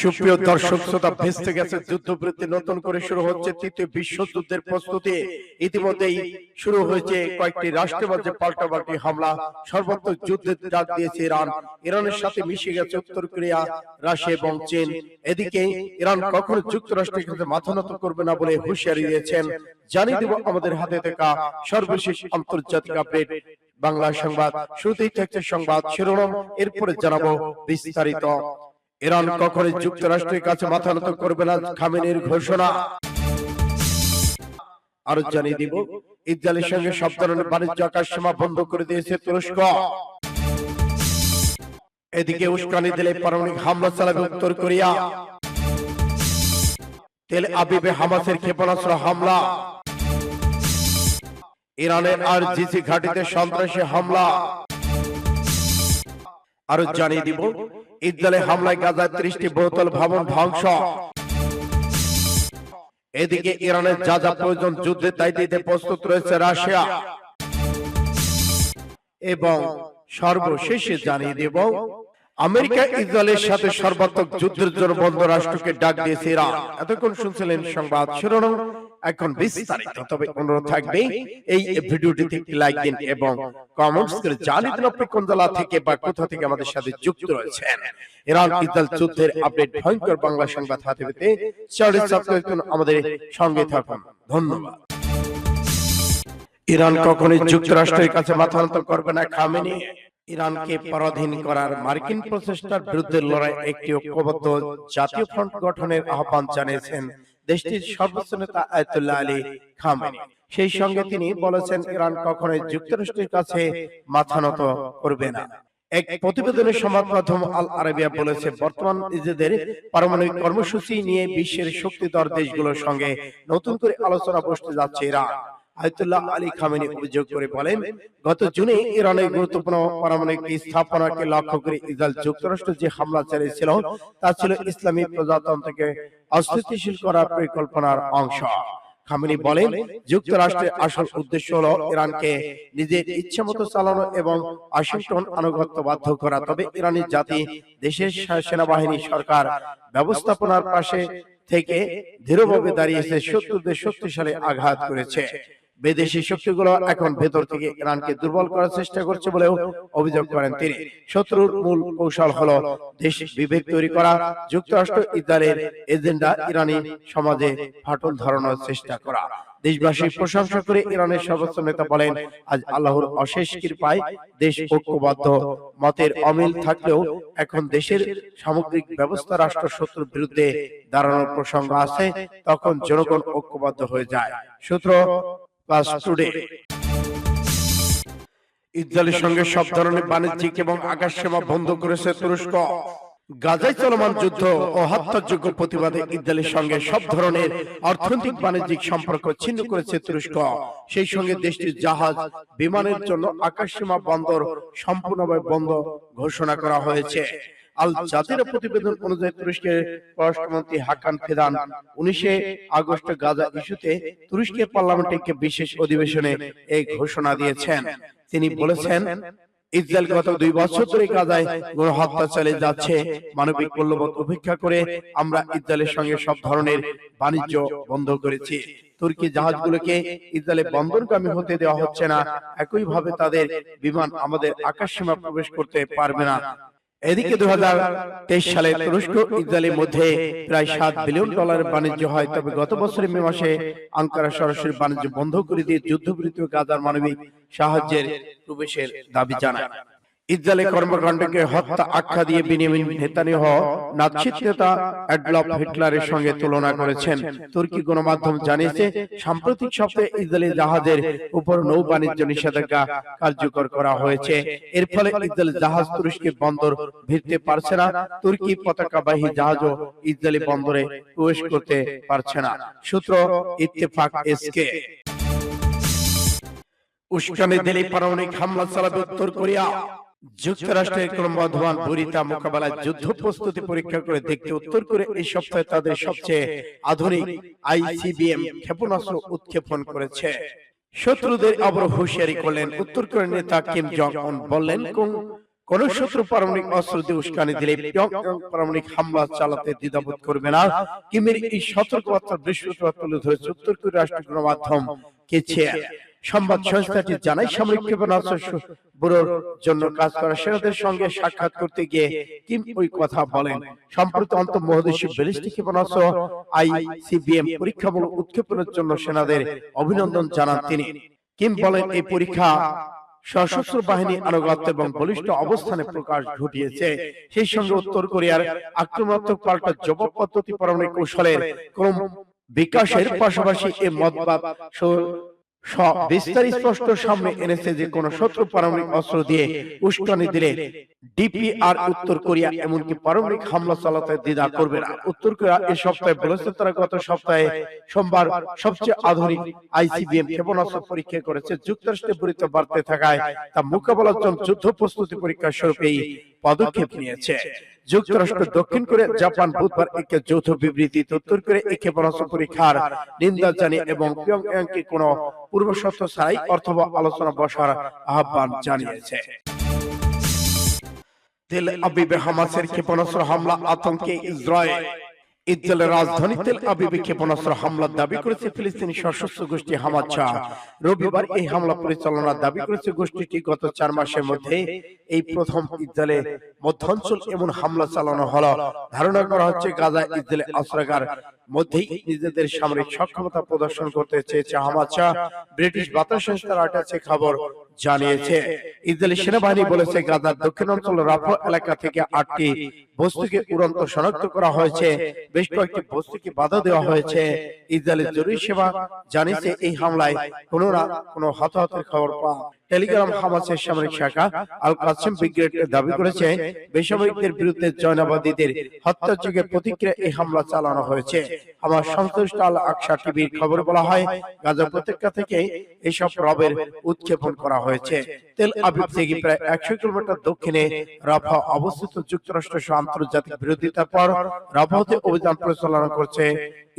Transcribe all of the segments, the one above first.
সুপ্রিয় দর্শক শ্রোতা ভেস্তে গেছে যুদ্ধবৃত্তি নতুন করে শুরু হচ্ছে তৃতীয় বিশ্বযুদ্ধের প্রস্তুতি। ইতিমধ্যেই শুরু হয়েছে কয়েকটি রাষ্ট্রের মধ্যে পাল্টাপাল্টি হামলা সর্বত্র যুদ্ধের ডাক দিয়েছে ইরান। ইরানের সাথে মিশে গেছে উত্তর কোরিয়া রাশিয়া এবং চীন। এদিকে ইরান কখনো যুক্তরাষ্ট্রের কাছে মাথা নত করবে না বলে হুঁশিয়ারি দিয়েছেন। জানিয়ে দিব আমাদের হাতে থাকা সর্বশেষ আন্তর্জাতিক আপডেট। বাংলা সংবাদ। শুরুতেই থাকছে সংবাদ শিরোনাম এরপরে জানাব বিস্তারিত ইরান কখনো যুক্তরাষ্ট্রের কাছে মাথা নত করবে না খামেনির ঘোষণা। আরও জানিয়ে দিব ইসরায়েলের সঙ্গে সব ধরনের বাণিজ্য আকাশ সীমা বন্ধ করে দিয়েছে তুরস্ক। এদিকে উস্কানি দিলে পারমাণবিক হামলা চালাবে উত্তর কোরিয়া। তেল আবিবে হামাসের ক্ষেপণাস্ত্র হামলা। ইরানের আর জিসি ঘাটিতে সন্ত্রাসী হামলা। আরও জানিয়ে দিব ইসরায়েলে হামলায় গাজায় ত্রিশটি বহুতল ভবন ধ্বংস। এদিকে ইরানের যা যা প্রয়োজন যুদ্ধে তাই দিতে প্রস্তুত রয়েছে রাশিয়া। এবং সর্বশেষে জানিয়ে দেব আমেরিকা ইসরায়েলের সাথে সর্বাত্মক যুদ্ধের জন্য বন্ধ রাষ্ট্রকে ডাক দিয়েছে ইরান। এতক্ষণ শুনছিলেন সংবাদ শিরোনাম। এখন বিস্তারিত তবে অনুরোধ থাকবে এই ভিডিওটিতে একটি লাইক দিন এবং কমেন্টস করে জানিয়ে দিন আপনি কোন জেলা থেকে বা কোথা থেকে আমাদের সাথে যুক্ত রয়েছেন? ইরান ইসরায়েল যুদ্ধের আপডেট ভয়ঙ্কর বাংলা সংবাদ হাতে পেতে চ্যানেল সাবস্ক্রাইব করুন আমাদের সঙ্গে থাকুন। ধন্যবাদ। ইরান কখনোই যুক্তরাষ্ট্রের কাছে মাথা নত করবে না খামেনি। ইরানকে পরাধীন করার মার্কিন প্রচেষ্টার বিরুদ্ধে লড়াই একটি ঐক্যবদ্ধ জাতীয় ফ্রন্ট গঠনের আহ্বান জানিয়েছেন দেশটির সর্বোচ্চ নেতা আয়তুল্লাহ আলী খামেনি সেই সঙ্গে তিনি বলেছেন ইরান কখনোই যুক্তরাষ্ট্রের কাছে মাথা নত করবে না। এক প্রতিবেদনের সংবাদ মাধ্যম আল আরবিয়া বলেছে বর্তমান নিজেদের পারমাণবিক কর্মসূচি নিয়ে বিশ্বের শক্তিধর দেশগুলোর সঙ্গে নতুন করে আলোচনা বসতে যাচ্ছে ইরান। আয়তুল্লাহ আলী খামেনি অভিযোগ করে বলেন গত জুনে ইরানের গুরুত্বপূর্ণ পারমাণবিক স্থাপনাকে লক্ষ্য করে ইসরায়েল যুক্তরাষ্ট্র যে হামলা চালিয়েছিল তা ছিল ইসলামী প্রজাতন্ত্রকে অস্থিতিশীল করার পরিকল্পনার অংশ। খামেনি বলেন যুক্তরাষ্ট্রের আসল উদ্দেশ্য হলো ইরানকে নিজের ইচ্ছা মতো চালানো এবং ওয়াশিংটন আনুগত্য বাধ্য করা। তবে ইরানি জাতি দেশের সেনাবাহিনী সরকার ব্যবস্থাপনার পাশে থেকে দৃঢ়ভাবে দাঁড়িয়েছে শত্রুদের শক্তিশালী আঘাত করেছে বিদেশি শক্তিগুলো এখন ভেতর থেকে ইরানকে দুর্বল করার চেষ্টা করছে বলেও অভিযোগ করেন তিনি। শত্রুর মূল কৌশল হলো দেশ বিভেদ তৈরি করা যুক্তরাষ্ট্র ইসরায়েলের এজেন্ডা ইরানি সমাজে ফাটল ধরানোর চেষ্টা করা। দেশবাসীর প্রশংসা করে ইরানের সর্বোচ্চ নেতা বলেন আজ আল্লাহর অশেষ কৃপায় দেশ ঐক্যবদ্ধ মতের অমিল থাকলেও এখন দেশের সামগ্রিক ব্যবস্থা রাষ্ট্র শত্রুর বিরুদ্ধে দাঁড়ানোর প্রসঙ্গ আছে তখন জনগণ ঐক্যবদ্ধ হয়ে যায় সূত্র প্লাস টুডে ইসরায়েলের সঙ্গে সব ধরনের বাণিজ্যিক এবং আকাশ সেবা বন্ধ করেছে তুরস্ক। গাজায় চলমান যুদ্ধ ও হত্যাযোগ্য প্রতিবাদে ইসরায়েলের সঙ্গে সব ধরনের অর্থনৈতিক বাণিজ্যিক সম্পর্ক ছিন্ন করেছে তুরস্ক। সেই সঙ্গে দেশটির জাহাজ, বিমানের জন্য আকাশ সীমা বন্দর সম্পূর্ণভাবে বন্ধ ঘোষণা করা হয়েছে। আল জাজিরা প্রতিবেদন অনুযায়ী তুরস্কের পররাষ্ট্রমন্ত্রী হাকান ফেদান উনিশে আগস্ট গাজা ইস্যুতে তুরস্কের পার্লামেন্টে একটি বিশেষ অধিবেশনে এই ঘোষণা দিয়েছেন। তিনি বলেছেন, ইসরায়েল গত দুই বছর ধরে গাজায় চালিয়ে যাচ্ছে। মানবিক মূল্যবোধ উপেক্ষা করে আমরা ইসরায়েলের সঙ্গে সব ধরনের বাণিজ্য বন্ধ করেছি। তুর্কি জাহাজগুলোকে ইসরায়েলে বন্দরগামী হতে দেওয়া হচ্ছে না। একইভাবে তাদের বিমান আমাদের আকাশ সীমা প্রবেশ করতে পারবে না। এদিকে দু সালে তুরস্ক ইসরায়েলের মধ্যে প্রায় সাত বিলিয়ন ডলারের বাণিজ্য হয়। তবে গত বছরের মে মাসে আঙ্কারা সরাসরি বাণিজ্য বন্ধ করে দিয়ে যুদ্ধবিরতি গাজার মানবিক সাহায্যের প্রবেশের দাবি জানায়। ইসরায়েলের কর্মকাণ্ডকে হত্যা আখ্যা দিয়ে বিনিয়ামিন নেতানিয়াহ নাৎসির নেতা অ্যাডলফ হিটলারের সঙ্গে তুলনা করেছেন। তুর্কি গণমাধ্যম জানিয়েছে সাম্প্রতিক সপ্তাহে ইসরায়েলি জাহাজের উপর নৌ বাণিজ্য নিষেধাজ্ঞা কার্যকর করা হয়েছে। এর ফলে ইসরায়েল জাহাজ তুরস্কে বন্দর ভিড়তে পারছে না। তুর্কি পতাকাবাহী জাহাজও ইসরায়েলি বন্দরে প্রবেশ করতে পারছে না। সূত্র ইত্তেফাক এসকে উস্কানি দিলে পারমাণবিক হামলা চালাবে উত্তর কোরিয়া। যুক্তরাষ্ট্রের ক্রমবর্ধমান বরিতা মোকাবেলায় যুদ্ধ প্রস্তুতি পরীক্ষা করে দেখতে উত্তর করে এই সপ্তাহে তাদের সবচেয়ে আধুনিক আইসিবিএম ক্ষেপণাস্ত্র উৎক্ষেপণ করেছে। শত্রুদের আবার হুঁশিয়ারি করলেন। উত্তর কোরিয়ার নেতা কিম জং উন বললেন কোন কোন শত্রু পারমাণবিক অস্ত্র দিয়ে উস্কানি দিলে পারমাণবিক হামলা চালাতে দ্বিধাবোধ করবে না। কিমের এই সতর্কবার্তা বৃহস্পতিবার তুলে ধরেছে উত্তর কোরিয়া রাষ্ট্র গণমাধ্যম কেছে সংবাদ সংস্থাটি জানায় সামরিক ক্ষেপণাস্ত্র ব্যুরোর জন্য কাজ করা সেনাদের সঙ্গে সাক্ষাৎ করতে গিয়ে কিম ওই কথা বলেন। সম্প্রতি অন্ত মহাদেশীয় ব্যালিস্টিক ক্ষেপণাস্ত্র আইসিবিএম পরীক্ষামূলক উৎক্ষেপণের জন্য সেনাদের অভিনন্দন জানান তিনি। কিম বলেন এই পরীক্ষা সশস্ত্র বাহিনী আনুগত্য এবং বলিষ্ঠ অবস্থানে প্রকাশ ঘটিয়েছে। সেই সঙ্গে উত্তর কোরিয়ার আক্রমণাত্মক পাল্টা জবাব পদ্ধতি পরমাণু কৌশলের ক্রম বিকাশের পাশাপাশি এই মতবাদ বিস্তার স্পষ্ট সামনে এনেছে যে কোন শত্রু পারমাণবিক অস্ত্র দিয়ে উস্কানি দিলে ডিপিআর উত্তর কোরিয়া এমনকি পারমাণবিক হামলা চালাতে দ্বিধা করবে না। উত্তর কোরিয়া এই সপ্তাহে বলেছে তারা গত সপ্তাহে সোমবার সবচেয়ে আধুনিক আইসিবিএম ক্ষেপণাস্ত্র পরীক্ষা করেছে। যুক্তরাষ্ট্রের বিরুদ্ধে বাড়তে থাকায় তা মোকাবেলার জন্য যুদ্ধ প্রস্তুতি পরীক্ষা স্বরূপ এই পদক্ষেপ নিয়েছে। যুক্তরাষ্ট্র দক্ষিণ করে জাপান বুধবার একে যৌথ বিবৃতি উত্তর করে এই ক্ষেপণাস্ত্র পরীক্ষার নিন্দা জানিয়ে এবং পিয়ংইয়ংকে কোনো পূর্বশর্ত ছাড়াই অথবা আলোচনা বসার আহ্বান জানিয়েছে। তেল আবিবে হামাসের ক্ষেপণাস্ত্র হামলা আতঙ্কে ইসরায়েল। ইসরায়েলের রাজধানী তেল আবিবে ক্ষেপণাস্ত্র হামলার দাবি করেছে ফিলিস্তিনি সশস্ত্র গোষ্ঠী হামাস রবিবার এই হামলা পরিচালনার দাবি করেছে গোষ্ঠীটি গত চার মাসের মধ্যে এই প্রথম ইসরায়েলে মধ্যাঞ্চল এমন হামলা চালানো হলো। ধারণা করা হচ্ছে গাজা ইসরায়েলের আশ্রয়গার মধ্যেই নিজেদের সামরিক সক্ষমতা প্রদর্শন করতে চেয়েছে হামাচা। ব্রিটিশ বার্তা সংস্থা রয়টার্সে খবর জানিয়েছে। ইসরায়েলি সেনাবাহিনী বলেছে গাজার দক্ষিণাঞ্চল রাফা এলাকা থেকে আটটি বস্তুকে উড়ন্ত শনাক্ত করা হয়েছে। বেশ কয়েকটি বস্তুকে বাধা দেওয়া হয়েছে। ইসরায়েলের জরুরি সেবা জানিয়েছে এই হামলায় কোনো না কোনো হতাহতের খবর পাওয়া। টেলিগ্রাম হামাসের সামরিক শাখা আল কাসেম ব্রিগেড দাবি করেছে বেসামরিকদের বিরুদ্ধে জয়নাবাদীদের হত্যার যুগে প্রতিক্রিয়া এই হামলা চালানো হয়েছে। আমার সংশ্লিষ্ট আল আকসা টিভির খবর বলা হয় গাজা উপত্যকা থেকে এসব রবের উৎক্ষেপণ করা হয়েছে। তেল আবিব থেকে প্রায় একশো কিলোমিটার দক্ষিণে রাফা অবস্থিত যুক্তরাষ্ট্র আন্তর্জাতিক বিরোধিতার পর রাফাতে অভিযান পরিচালনা করছে।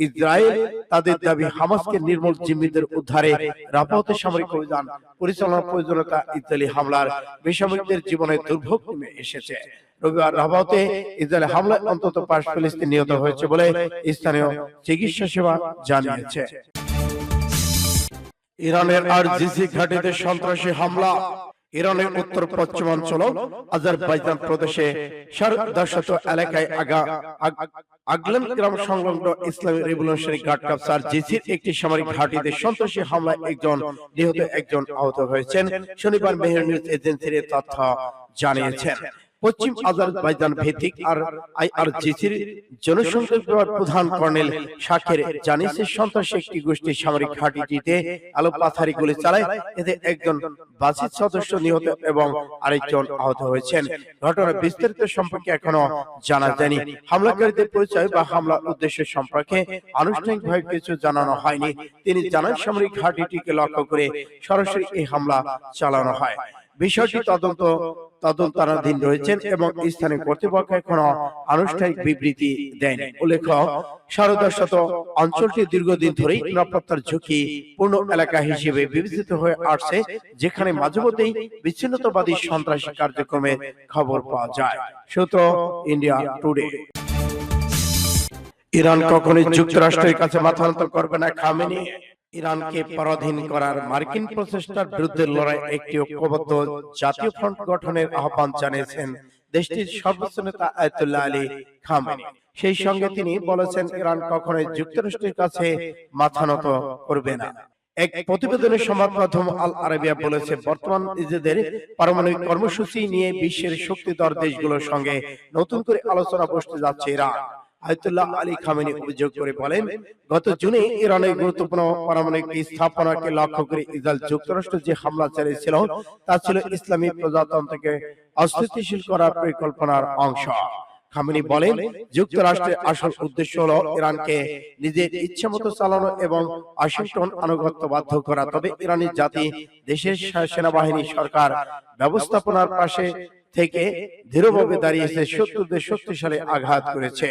ইসরায়েল তাদের দাবি হামাসকে নির্মূল জিম্মিদের উদ্ধারে রাফাতে সামরিক অভিযান পরিচালনার প্রয়োজনীয়তা ইসরায়েলি হামলার বেসামরিকদের জীবনে দুর্ভোগ নেমে এসেছে। রবিবার রাবাতে ইসরায়েলি হামলায় অন্তত পাঁচ ফিলিস্তিন নিহত হয়েছে বলে স্থানীয় চিকিৎসা সেবা জানিয়েছে। ইরানের আর জিসি ঘাটিতে সন্ত্রাসী হামলা। ইরানের উত্তর পশ্চিমাঞ্চল আজারবাইজান প্রদেশে সারদাশত এলাকায় আগা আগ- আগলান গ্রাম সংলগ্ন ইসলামী রেভলিউশনারি গার্ড কাপসার জিসির একটি সামরিক ঘাঁটিতে সন্ত্রাসী হামলায় একজন নিহত একজন আহত হয়েছেন। শনিবার মেহের নিউজ এজেন্সির তথ্য জানিয়েছেন। পশ্চিম আজারবাইজান ভিত্তিক আর আইআরজিসির জনসংখ্যা বিভাগ প্রধান কর্নেল শাকের জানিয়েছে সন্ত্রাসী একটি গোষ্ঠী সামরিক ঘাঁটিটিতে আলো পাথারি গুলি চালায়। এতে একজন বাসিত সদস্য নিহত এবং আরেকজন আহত হয়েছেন। ঘটনার বিস্তারিত সম্পর্কে এখনও জানা যায়নি। হামলাকারীদের পরিচয় বা হামলার উদ্দেশ্য সম্পর্কে আনুষ্ঠানিকভাবে কিছু জানানো হয়নি। তিনি জানান সামরিক ঘাঁটিটিকে লক্ষ্য করে সরাসরি এই হামলা চালানো হয়। বিষয়টি তদন্ত তদন্তাধীন রয়েছেন এবং স্থানীয় কর্তৃপক্ষ এখনও আনুষ্ঠানিক বিবৃতি দেয়নি। উল্লেখ্য সারদাশত অঞ্চলটি দীর্ঘদিন ধরেই নিরাপত্তার ঝুঁকি পূর্ণ এলাকা হিসেবে বিবেচিত হয়ে আসছে যেখানে মাঝে মধ্যেই বিচ্ছিন্নতাবাদী সন্ত্রাসী কার্যক্রমে খবর পাওয়া যায়। সূত্র ইন্ডিয়া টুডে। ইরান কখনোই যুক্তরাষ্ট্রের কাছে মাথা নত করবে না খামেনি। ইরানকে পরাধীন করার মার্কিন প্রচেষ্টার বিরুদ্ধে লড়াই একটি ঐক্যবদ্ধ জাতীয় ফ্রন্ট গঠনের আহ্বান জানিয়েছেন দেশটির সর্বোচ্চ নেতা আয়তুল্লাহ আলী খামেনি সেই সঙ্গে তিনি বলেছেন ইরান কখনোই যুক্তরাষ্ট্রের কাছে মাথা নত করবে না। এক প্রতিবেদনের সংবাদ মাধ্যম আল আরাবিয়া বলেছে বর্তমান নিজেদের পারমাণবিক কর্মসূচি নিয়ে বিশ্বের শক্তিধর দেশগুলোর সঙ্গে নতুন করে আলোচনা বসতে যাচ্ছে ইরান। আয়তুল্লাহ আলী খামেনি অভিযোগ করে বলেন গত জুনে ইরানের গুরুত্বপূর্ণ পারমাণবিক স্থাপনাকে লক্ষ্য করে ইসরায়েল যুক্তরাষ্ট্র যে হামলা চালিয়েছিল তা ছিল ইসলামী প্রজাতন্ত্রকে অস্থিতিশীল করার পরিকল্পনার অংশ। খামেনি বলেন যুক্তরাষ্ট্রের আসল উদ্দেশ্য হলো ইরানকে নিজের ইচ্ছা মতো চালানো এবং ওয়াশিংটন আনুগত্য বাধ্য করা। তবে ইরানি জাতি দেশের সেনাবাহিনী সরকার ব্যবস্থাপনার পাশে থেকে দৃঢ়ভাবে দাঁড়িয়েছে শত্রুদের শক্তিশালী আঘাত করেছে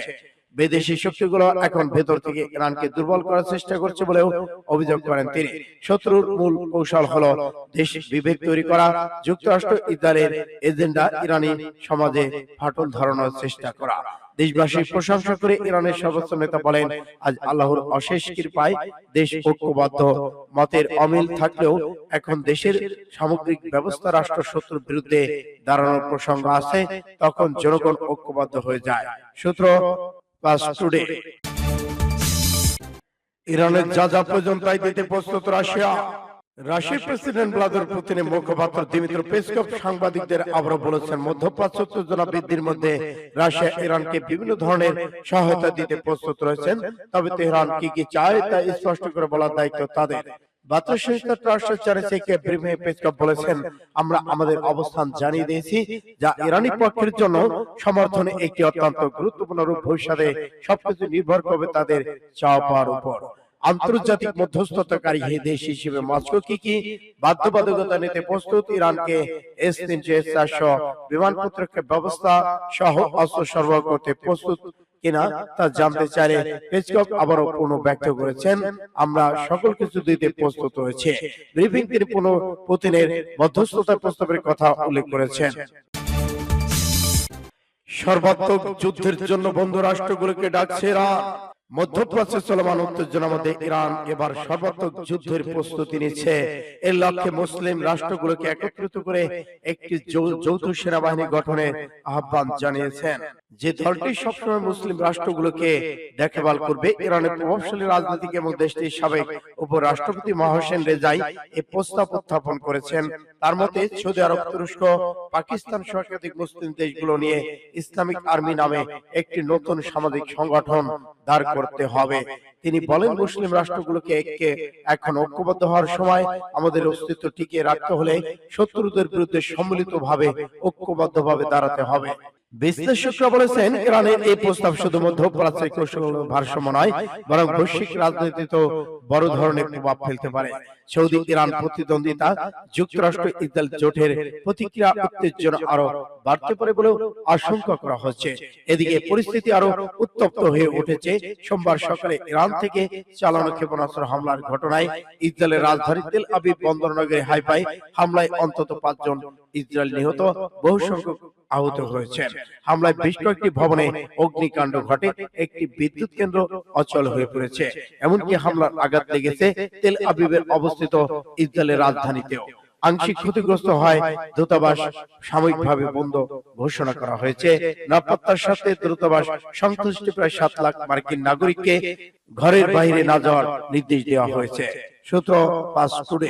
বিদেশি শক্তিগুলো এখন ভেতর থেকে ইরানকে দুর্বল করার চেষ্টা করছে বলেও অভিযোগ করেন তিনি। শত্রুর মূল কৌশল হলো দেশ বিভেদ তৈরি করা যুক্তরাষ্ট্র ইসরায়েলের এজেন্ডা ইরানি সমাজে ফাটল ধরানোর চেষ্টা করা। দেশবাসীর প্রশংসা করে ইরানের সর্বোচ্চ নেতা বলেন আজ আল্লাহর অশেষ কৃপায় দেশ ঐক্যবদ্ধ মতের অমিল থাকলেও এখন দেশের সামগ্রিক ব্যবস্থা রাষ্ট্র শত্রুর বিরুদ্ধে দাঁড়ানোর প্রসঙ্গ আছে তখন জনগণ ঐক্যবদ্ধ হয়ে যায় সূত্র ইরানের যা যা প্রয়োজন তাই দিতে প্রস্তুত রাশিয়া। রাশিয়ার প্রেসিডেন্ট ভ্লাদিমির পুতিনের মুখপাত্র দিমিত্র পেসকভ সাংবাদিকদের আবারও বলেছেন মধ্যপ্রাচ্য উত্তেজনা বৃদ্ধির মধ্যে রাশিয়া ইরানকে বিভিন্ন ধরনের সহায়তা দিতে প্রস্তুত রয়েছেন। তবে তেহরান কি কি চায় তা স্পষ্ট করে বলার দায়িত্ব তাদের। আন্তর্জাতিক মধ্যস্থতাকারী দেশ হিসেবে মস্কো কি কি বাধ্যবাধকতা নিতে প্রস্তুত? ইরানকে এস তিনশো চারশো বিমান ব্যবস্থা সহ অস্ত্র সরবরাহ করতে প্রস্তুত কিনা তা জানতে চাইলে পেসকপ আবারও পুনঃ ব্যক্ত করেছেন। আমরা সকল কিছু দিতে প্রস্তুত হয়েছে ব্রিফিং তিনি পুনঃ পুতিনের মধ্যস্থতা প্রস্তাবের কথা উল্লেখ করেছেন। সর্বাত্মক যুদ্ধের জন্য বন্ধু রাষ্ট্রগুলোকে ডাকছে মধ্যপ্রাচ্যে চলমান উত্তেজনার মধ্যে ইরান এবার সর্বাত্মক যুদ্ধের প্রস্তুতি নিচ্ছে। এর লক্ষ্যে মুসলিম রাষ্ট্রগুলোকে একত্রিত করে একটি যৌথ সেনাবাহিনী গঠনের আহ্বান জানিয়েছেন। যে দলটি সবসময় মুসলিম রাষ্ট্রগুলোকে দেখভাল করবে, ইরানের প্রভাবশালী রাজনৈতিক এবং দেশটির সাবেক উপরাষ্ট্রপতি মহসেন রেজাই এই প্রস্তাব উত্থাপন করেছেন। তার মতে, সৌদি আরব, তুরস্ক, পাকিস্তান সহ একাধিক মুসলিম দেশগুলো নিয়ে ইসলামিক আর্মি নামে একটি নতুন সামাজিক সংগঠন দাঁড় করতে হবে। তিনি বলেন, মুসলিম রাষ্ট্রগুলোকে একে এখন ঐক্যবদ্ধ হওয়ার সময় আমাদের অস্তিত্ব টিকিয়ে রাখতে হলে শত্রুদের বিরুদ্ধে সম্মিলিতভাবে ঐক্যবদ্ধভাবে দাঁড়াতে হবে। বিশ্লেষকরা বলেছেন ইরানের এই প্রস্তাব শুধু মধ্যপ্রাচ্যের কৌশল ভারসাম্য নয় বরং বৈশ্বিক রাজনীতিতেও বড় ধরনের প্রভাব ফেলতে পারে। সৌদি ইরান প্রতিদ্বন্দ্বিতা যুক্তরাষ্ট্র ইসরায়েল জোটের প্রতিক্রিয়া উত্তেজনা আরও বাড়তে পারে বলেও আশঙ্কা করা হচ্ছে। এদিকে পরিস্থিতি আরও উত্তপ্ত হয়ে উঠেছে। সোমবার সকালে ইরান থেকে চালানো ক্ষেপণাস্ত্র হামলার ঘটনায় ইসরায়েলের রাজধানী তেল আবিব বন্দরনগরে হাইফাই হামলায় অন্তত পাঁচজন ইসরায়েল নিহত বহু সংখ্যক আহত হয়েছেন। হামলায় বেশ কয়েকটি ভবনে অগ্নিকাণ্ড ঘটে। একটি বিদ্যুৎ কেন্দ্র অচল হয়ে পড়েছে। এমনকি হামলার আঘাত লেগেছে তেল আবিবের অবস্থিত ইসরায়েলের রাজধানীতেও। আংশিক ক্ষতিগ্রস্ত হয় দূতাবাস সাময়িকভাবে বন্ধ ঘোষণা করা হয়েছে। নিরাপত্তার সাথে দূতাবাস সংশ্লিষ্ট প্রায় সাত লাখ মার্কিন নাগরিককে ঘরের বাইরে না যাওয়ার নির্দেশ দেওয়া হয়েছে। সূত্র টুডে।